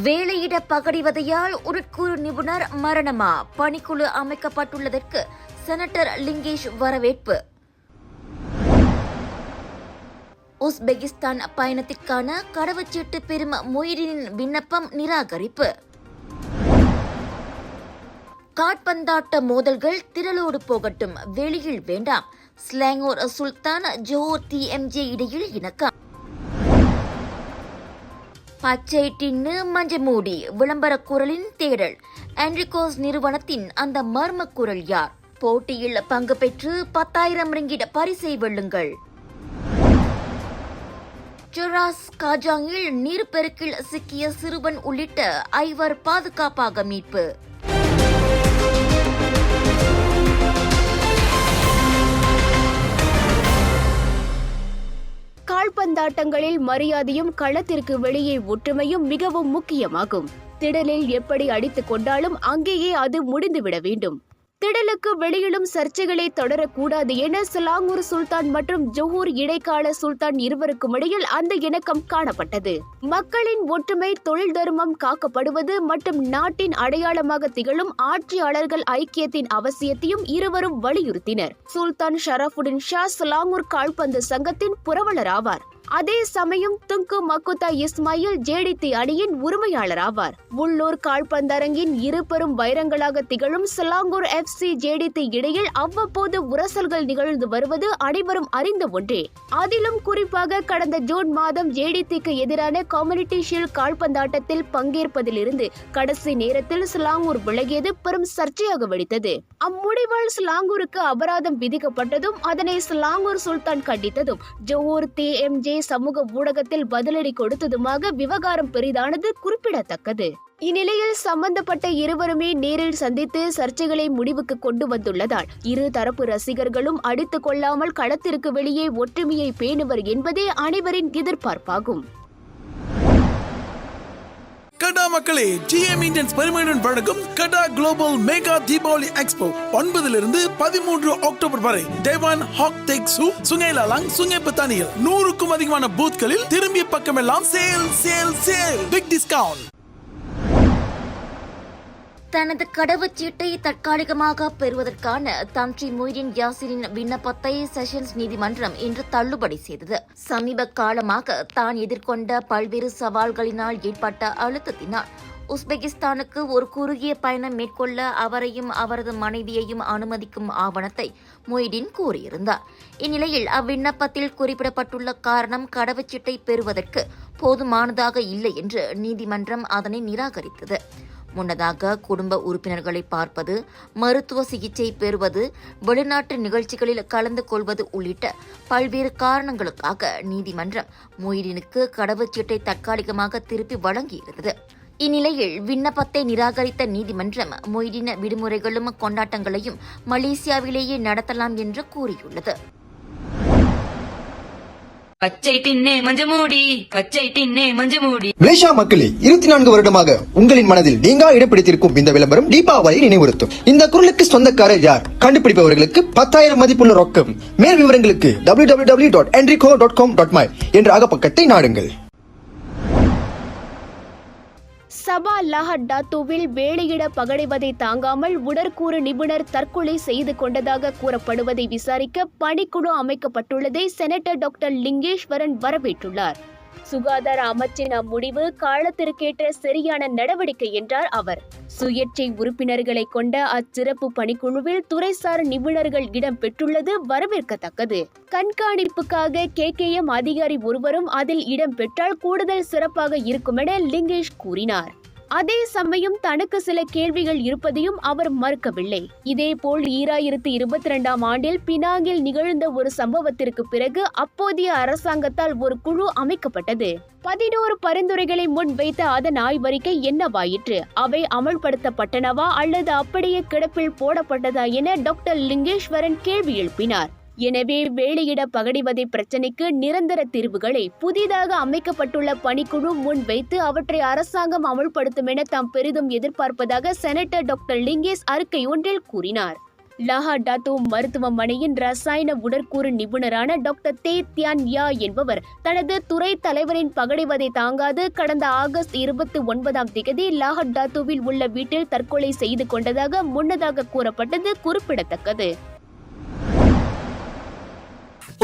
வேலையிட பகடிவதையால் உட்கூறு நிபுணர் மரணமா? பணிக்குழு அமைக்கப்பட்டுள்ளதற்கு செனட்டர் லிங்கேஷ் வரவேற்பு. உஸ்பெகிஸ்தான் பயணத்திற்கான கடவுச்சீட்டு பெறும் மொய்டினின் விண்ணப்பம் நிராகரிப்பு. காட்பந்தாட்ட மோதல்கள் திரளோடு போகட்டும். வெளியில் வேண்டாம். ஸ்லாங்கோர் சுல்தான் ஜோஹர் டிஎம்ஜே இடையில் இணக்கம். பச்சை டின்னு மஞ்ச மூடி விளம்பர குரலின் தேடல். ஆண்ட்ரிகோஸ் நிறுவனத்தின் அந்த மர்ம குரல் யார்? போட்டியில் பங்கு பெற்று பத்தாயிரம் ரிங்கிட பரிசை வெல்லுங்கள். ஜொராஸ் காஜாங்கில் நீர்ப்பெருக்கில் சிக்கிய சிறுவன் உள்ளிட்ட ஐவர் பாதுகாப்பாக மீட்பு. கால்பந்தாட்டங்களில் மரியாதையும் களத்திற்கு வெளியே ஒற்றுமையும் மிகவும் முக்கியமாகும். திடலில் எப்படி அடித்துக் கொண்டாலும் அங்கேயே அது முடிந்துவிட வேண்டும். திடலுக்கு வெளியிலும் சர்ச்சைகளை தொடரக்கூடாது என சிலாங்கூர் சுல்தான் மற்றும் ஜொஹூர் இடைக்கால சுல்தான் இருவருக்கும் இடையில் அந்த இணக்கம் காணப்பட்டது. மக்களின் ஒற்றுமை தொழில் தர்மம் காக்கப்படுவது மற்றும் நாட்டின் அடையாளமாக திகழும் ஆட்சியாளர்கள் ஐக்கியத்தின் அவசியத்தையும் இருவரும் வலியுறுத்தினர். சுல்தான் ஷரஃபுடின் ஷா சிலாங்கூர் கால்பந்து சங்கத்தின் புரவலர் ஆவார். அதே சமயம் துங்கு மக்குதா இஸ்மாயில் ஜேடித்தி அணியின் உரிமையாளர் ஆவார். உள்ளூர் கால்பந்தரங்கின் இரு பெரும் வைரங்களாக திகழும் சிலாங்கூர் எஃப் சி ஜேடித்தி இடையில் அவ்வப்போது உரசல்கள் நிகழ்ந்து வருவது அனைவரும் அறிந்த ஒன்றே. அதிலும் குறிப்பாக கடந்த ஜூன் மாதம் ஜேடிக்கு எதிரான கம்யூனிட்டி ஷீல்ட் கால்பந்தாட்டத்தில் பங்கேற்பதிலிருந்து கடைசி நேரத்தில் சிலாங்கூர் விலகியது பெரும் சர்ச்சையாக வெடித்தது. அம்முடிவால் சிலாங்கூருக்கு அபராதம் விதிக்கப்பட்டதும் அதனை சிலாங்கூர் சுல்தான் கண்டித்ததும். ஜோஹூர் தேஎம்ஜே சமூக ஊடகத்தில் பதிலடி கொடுத்ததுமாக விவகாரம் பெரிதானது குறிப்பிடத்தக்கது. இந்நிலையில் சம்பந்தப்பட்ட இருவருமே நேரில் சந்தித்து சர்ச்சைகளை முடிவுக்கு கொண்டு வந்துள்ளதால் இரு தரப்பு ரசிகர்களும் அடித்துக் கொள்ளாமல் களத்திற்கு வெளியே ஒற்றுமையை பேணுவர் என்பதே அனைவரின் எதிர்பார்ப்பாகும். கடா மக்களே ஜிஎம் இந்தியன்ஸ் பெருமையுடன் வழங்கும் கடா குளோபல் மெகா தீபாவளி எக்ஸ்போ ஒன்பதிலிருந்து பதிமூன்று அக்டோபர் வரை. தேவான் ஹாக் சு சூ சுங்கேலாலாங் சுங்கை பத்தானியில் நூறுக்கும் அதிகமான பூத்களில் திரும்பிய பக்கமெல்லாம் sale sale sale. Big discount தனது கடவுச்சீட்டை தற்காலிகமாக பெறுவதற்கான தம்ட்ரி மொய்டின் யாசிரின் விண்ணப்பத்தை செஷன்ஸ் நீதிமன்றம் இன்று தள்ளுபடி செய்தது. சமீப காலமாக தான் எதிர்கொண்ட பல்வேறு சவால்களினால் ஏற்பட்ட அழுத்தத்தினால் உஸ்பெகிஸ்தானுக்கு ஒரு குறுகிய பயணம் மேற்கொள்ள அவரையும் அவரது மனைவியையும் அனுமதிக்கும் ஆவணத்தை மொய்டின் கூறியிருந்தார் இந்நிலையில் அவ்விண்ணப்பத்தில் குறிப்பிடப்பட்டுள்ள காரணம் கடவுச்சீட்டை பெறுவதற்கு போதுமானதாக இல்லை என்று நீதிமன்றம் அதனை நிராகரித்தது. முன்னதாக குடும்ப உறுப்பினர்களை பார்ப்பது மருத்துவ சிகிச்சை பெறுவது வெளிநாட்டு நிகழ்ச்சிகளில் கலந்து கொள்வது உள்ளிட்ட பல்வேறு காரணங்களுக்காக நீதிமன்றம் மொய்டினுக்கு கடவுச்சீட்டை தற்காலிகமாக திருப்பி வழங்கியிருந்தது. இந்நிலையில் விண்ணப்பத்தை நிராகரித்த நீதிமன்றம் மொய்டின விடுமுறைகளும் கொண்டாட்டங்களையும் மலேசியாவிலேயே நடத்தலாம் என்று கூறியுள்ளது. பச்சை தின்னே மஞ்ச மூடி பச்சை தின்னே மஞ்ச மூடி. மலேசியா மக்களே இருபத்தி நான்கு வருடமாக உங்களின் மனதில் நீங்கா இடப்பிடித்திருக்கும் இந்த விளம்பரம் தீபாவளி நினைவுறுத்தும். இந்த குரலுக்கு சொந்தக்காரர் யார்? கண்டுபிடிப்பவர்களுக்கு பத்தாயிரம் மதிப்புள்ள ரொக்கம். மேல் விவரங்களுக்கு W W W dot Enrico dot com dot my என்ற அகப்பக்கத்தை நாடுங்கள். சபா லஹட் டாத்துவில் வேலையிட பகடைவதை தாங்காமல் உடற்கூறு நிபுணர் தற்கொலை செய்து கொண்டதாக கூறப்படுவதை விசாரிக்க பணிக்குழு அமைக்கப்பட்டுள்ளதை செனட்டர் டாக்டர் லிங்கேஸ்வரன் வரவேற்றுள்ளார். சுகாதார அமைச்சின் அம்முடிவு காலத்திற்கேற்ற சரியான நடவடிக்கை என்றார் அவர். சுயேட்சை உறுப்பினர்களை கொண்ட அச்சிறப்பு பணிக்குழுவில் துறைசார் நிபுணர்கள் இடம் பெற்றுள்ளது வரவேற்கத்தக்கது. கண்காணிப்புக்காக கே. கே. எம். அதிகாரி ஒருவரும் அதில் இடம் பெற்றால் கூடுதல் சிறப்பாக இருக்குமென லிங்கேஷ் கூறினார். அதே சமயம் தனக்கு சில கேள்விகள் இருப்பதையும் அவர் மறுக்கவில்லை. இதேபோல் ஈராயிரத்து இருபத்தி இரண்டாம் ஆண்டில் பினாங்கில் நிகழ்ந்த ஒரு சம்பவத்திற்கு பிறகு அப்போதைய அரசாங்கத்தால் ஒரு குழு அமைக்கப்பட்டது. பதினோரு பரிந்துரைகளை முன்வைத்த அதன் ஆய்வறிக்கை என்னவாயிற்று? அவை அமல்படுத்தப்பட்டனவா அல்லது அப்படியே கிடப்பில் போடப்பட்டதா என டாக்டர் லிங்கேஸ்வரன் கேள்வி எழுப்பினார். எனவே வேலையிட பகடிவதை பிரச்சினைக்கு நிரந்தர தீர்வுகளை புதிதாக அமைக்கப்பட்டுள்ள பணிக்குழு முன்வைத்து அவற்றை அரசாங்கம் அமல்படுத்தும் என தாம் பெரிதும் எதிர்பார்ப்பதாக செனட்டர் டாக்டர் லிங்கேஸ் அறிக்கை ஒன்றில் கூறினார். லஹா டாத்தோ மருத்துவமனையின் ரசாயன உடற்கூறு நிபுணரான டாக்டர் தே தியான் யா என்பவர் தனது துறை தலைவரின் பகடைவதை தாங்காது கடந்த ஆகஸ்ட் இருபத்தி ஒன்பதாம் தேதி லாஹா டாத்தோவில் உள்ள வீட்டில் தற்கொலை செய்து கொண்டதாக முன்னதாக கூறப்பட்டது குறிப்பிடத்தக்கது.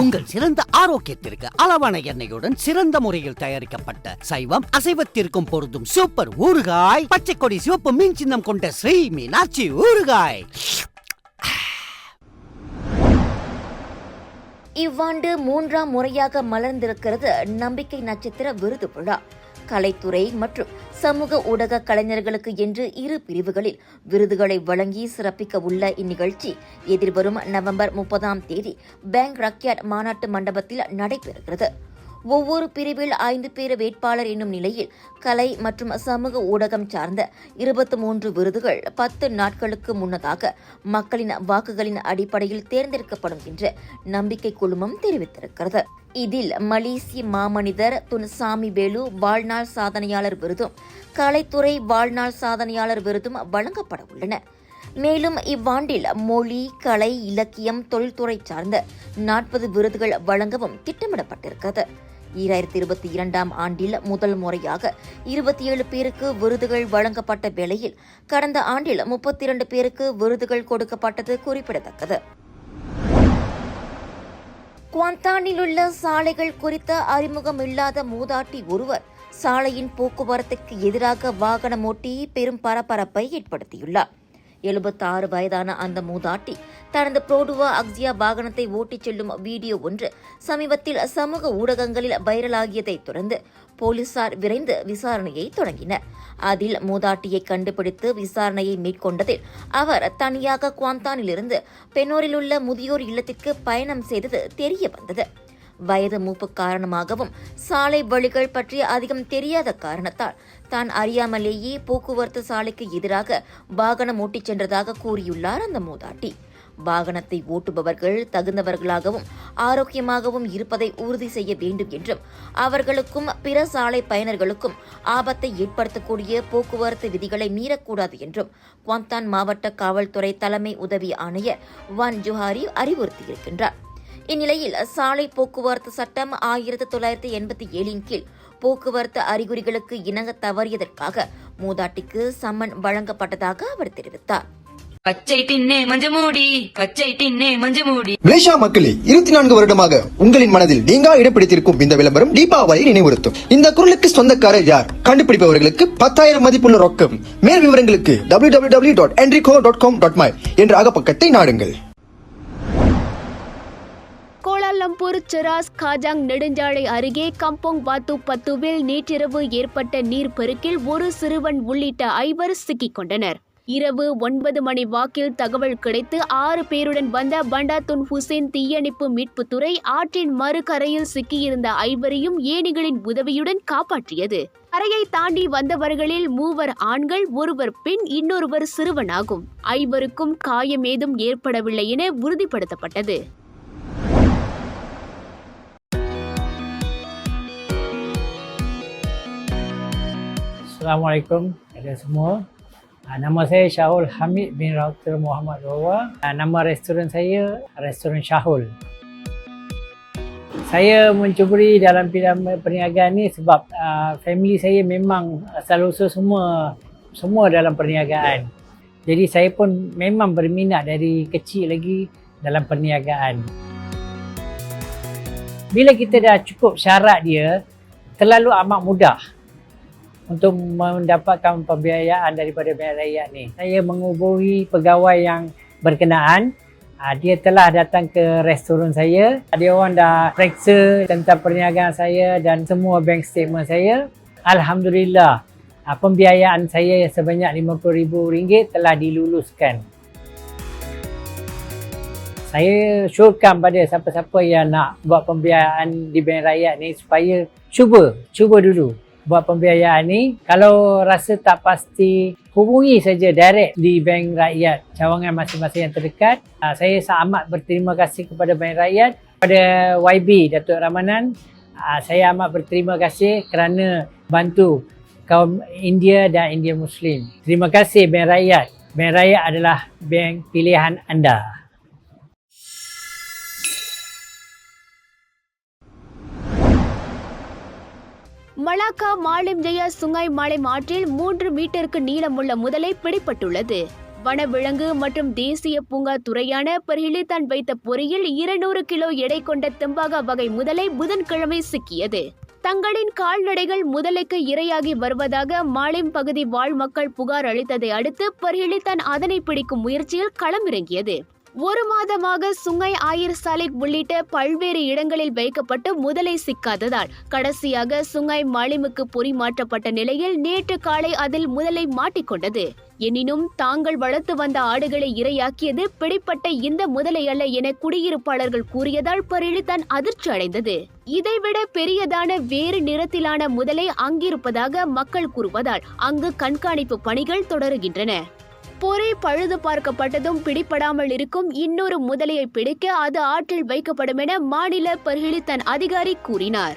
உங்கள் சிறந்த ஆரோக்கியத்திற்கு அளவான எண்ணெயுடன் சிறந்த முறையில் தயாரிக்கப்பட்ட சைவம் அசைவத்திற்கும் பொருந்தும் சூப்பர் ஊறுகாய் பச்சை கொடி சிவப்பு மீன் சின்னம் கொண்ட ஸ்ரீ மீனாட்சி ஊறுகாய். இவ்வாண்டு மூன்றாம் முறையாக மலர்ந்திருக்கிறது நம்பிக்கை நட்சத்திர விருது விழா. கலைத்துறை மற்றும் சமூக ஊடக கலைஞர்களுக்கு என்று இரு பிரிவுகளில் விருதுகளை வழங்கி சிறப்பிக்க உள்ள இந்நிகழ்ச்சி எதிர்வரும் நவம்பர் முப்பதாம் தேதி பேங்க் ரக்யாட் மாநாட்டு மண்டபத்தில் நடைபெறுகிறது. ஒவ்வொரு பிரிவில் ஐந்து பேர் வேட்பாளர் என்னும் நிலையில் கலை மற்றும் சமூக ஊடகம் சார்ந்த இருபத்தி மூன்று விருதுகள் பத்து நாட்களுக்கு முன்னதாக மக்களின் வாக்குகளின் அடிப்படையில் தேர்ந்தெடுக்கப்படும் என்று நம்பிக்கை குழுமம் தெரிவித்திருக்கிறது. இதில் மலேசிய மாமனிதர் துன்சாமி வேலு வாழ்நாள் சாதனையாளர் விருதும் கலைத்துறை வாழ்நாள் சாதனையாளர் விருதும் வழங்கப்பட உள்ளன. மேலும் இவ்வாண்டில் மொழி கலை இலக்கியம் தொழில்துறை சார்ந்த நாற்பது விருதுகள் வழங்கவும் திட்டமிடப்பட்டிருக்கிறது. ஈராயிரத்தி இருபத்தி இரண்டாம் ஆண்டில் முதல் முறையாக இருபத்தி ஏழு பேருக்கு விருதுகள் வழங்கப்பட்ட வேளையில் கடந்த ஆண்டில் முப்பத்தி இரண்டு பேருக்கு விருதுகள் கொடுக்கப்பட்டது குறிப்பிடத்தக்கது. குவாந்தானில் உள்ள சாலைகள் குறித்த அறிமுகம் இல்லாத மூதாட்டி ஒருவர் சாலையின் போக்குவரத்துக்கு எதிராக வாகனம் ஓட்டி பெரும் பரபரப்பை ஏற்படுத்தியுள்ளார். எழுபத்தாறு வயதான அந்த மூதாட்டி தனது புரோடுவா அக்ஸியா வாகனத்தை ஓட்டிச் செல்லும் வீடியோ ஒன்று சமீபத்தில் சமூக ஊடகங்களில் வைரலாகியதைத் தொடர்ந்து போலீசார் விரைந்து விசாரணையை தொடங்கினர். அதில் மூதாட்டியை கண்டுபிடித்து விசாரணையை மேற்கொண்டதில் அவர் தனியாக குவாந்தானிலிருந்து பெனோரிலுள்ள முதியோர் இல்லத்திற்கு பயணம் செய்தது தெரிய வந்தது. வயது மூப்பு காரணமாகவும் சாலை வழிகள் பற்றி அதிகம் தெரியாத காரணத்தால். தான் அறியாமலேயே போக்குவரத்து சாலைக்கு எதிராக வாகனம் ஓட்டிச் சென்றதாக கூறியுள்ளார் அந்த மூதாட்டி. வாகனத்தை ஓட்டுபவர்கள் தகுந்தவர்களாகவும் ஆரோக்கியமாகவும் இருப்பதை உறுதி செய்ய வேண்டும் என்றும் அவர்களுக்கும் பிற சாலை பயனர்களுக்கும் ஆபத்தை ஏற்படுத்தக்கூடிய போக்குவரத்து விதிகளை மீறக்கூடாது என்றும் குவாந்தான் மாவட்ட காவல்துறை தலைமை உதவி ஆணையர் வான் ஜுஹாரி அறிவுறுத்தியிருக்கின்றார். இந்நிலையில் சாலை போக்குவரத்து சட்டம் ஆயிரத்தி தொள்ளாயிரத்தி எண்பத்தி ஏழின் கீழ் போக்குவரத்து அறிகுறிகளுக்கு இணங்க தவறியதற்காக மூதாட்டிக்கு சம்மன் வழங்கப்பட்டதாக அவர் தெரிவித்தார். பச்சை டின்னே மஞ்ச மூடி பச்சை டின்னே மஞ்ச மூடி. மலேசியா மக்களே இருபத்தி நான்கு வருடமாக உங்களின் மனதில் நீங்கா இடம் பிடித்திருக்கும் இந்த விளம்பரம் தீபாவளி நினைவுறுத்தும். இந்த குரலுக்கு சொந்தக்காரர் யார்? கண்டுபிடிப்பவர்களுக்கு பத்தாயிரம் மதிப்புள்ள ரொக்கம். மேல் விவரங்களுக்கு W W W dot Enrico dot com dot my என்ற அகப்பக்கத்தை நாடுங்கள். கோலாலம்பூர் செராஸ் காஜாங் நெடுஞ்சாலை அருகே கம்போங் பாத்து பத்துவில் நேற்றிரவு ஏற்பட்ட நீர்ப்பெருக்கில் ஒரு சிறுவன் உள்ளிட்ட ஐவர் சிக்கிக் கொண்டனர். இரவு ஒன்பது மணி வாக்கில் தகவல் கிடைத்து ஆறு பேருடன் வந்த பண்டாத்துன் ஹுசேன் தீயணைப்பு மீட்புத்துறை ஆற்றின் மறுகரையில் சிக்கியிருந்த ஐவரையும் ஏணிகளின் உதவியுடன் காப்பாற்றியது. கரையை தாண்டி வந்தவர்களில் மூவர் ஆண்கள் ஒருவர் பெண் இன்னொருவர் சிறுவனாகும். ஐவருக்கும் காயம் ஏதும் ஏற்படவில்லை என உறுதிப்படுத்தப்பட்டது. Assalamualaikum kepada semua. Ah, Nama saya Syahul Hamid bin Rauter Muhammad Rawa. Ah, Nama restoran saya Restoran Syahul. Saya mencuburi dalam bidang perniagaan ni sebab uh, family saya memang asal usul semua semua dalam perniagaan. Jadi saya pun memang berminat dari kecil lagi dalam perniagaan. Bila kita dah cukup syarat dia, terlalu amat mudah untuk mendapatkan pembiayaan daripada bank rakyat ni. Saya menghubungi pegawai yang berkenaan. Ah, Dia telah datang ke restoran saya. Dia orang dah periksa tentang perniagaan saya dan semua bank statement saya. Alhamdulillah, ah, pembiayaan saya sebanyak RM50,000 telah diluluskan. Saya syorkan pada siapa-siapa yang nak buat pembiayaan di bank rakyat ni supaya cuba, cuba dulu buat pembiayaan ni. Kalau rasa tak pasti, hubungi saja direct di Bank Rakyat cawangan masing-masing yang terdekat. Ah, Saya amat berterima kasih kepada Bank Rakyat, kepada YB Datuk Ramanan. Ah, Saya amat berterima kasih kerana bantu kaum India dan India Muslim. Terima kasih Bank Rakyat Bank Rakyat adalah bank pilihan anda. Malacca Malim Jaya Sungai Malim ஆற்றில் மூன்று மீட்டருக்கு நீளமுள்ள முதலை பிடிப்பட்டுள்ளது வனவிலங்கு மற்றும் தேசிய பூங்கா துறையான பர்ஹிலிதான் வைத்த பொறியில் இருநூறு கிலோ எடை கொண்ட தெம்பாகா வகை முதலை புதன்கிழமை சிக்கியது. தங்களின் கால்நடைகள் முதலைக்கு இரையாகி வருவதாக மாலிம் பகுதி வாழ் மக்கள் புகார் அளித்ததை அடுத்து பர்ஹிலிதான் அதனை பிடிக்கும் முயற்சியில் களமிறங்கியது. ஒரு மாதமாக சுங்கை ஆயிர் சாலை உள்ளிட்ட பல்வேறு இடங்களில் வைக்கப்பட்டு முதலை சிக்காததால் கடைசியாக சுங்கை மாலிமுக்கு பொறி மாற்றப்பட்ட நிலையில் நேற்று காலை அதில் முதலை மாட்டிக்கொண்டது எனினும் தாங்கள் வளர்த்து வந்த ஆடுகளை இரையாக்கியது பிடிப்பட்ட இந்த முதலை அல்ல என குடியிருப்பாளர்கள் கூறியதால் பரிளித்தான் அதிர்ச்சி அடைந்தது. இதைவிட பெரியதான வேறு நிறத்திலான முதலை அங்கிருப்பதாக மக்கள் கூறுவதால் அங்கு கண்காணிப்பு பணிகள் தொடருகின்றன. பொறை பழுது பார்க்கப்பட்டதும் பிடிபடாமல் இருக்கும் இன்னொரு முதலையை பிடிக்க அது ஆற்றில் வைக்கப்படும் என மாநில பர்ஹிலித்தன் அதிகாரி கூறினார்.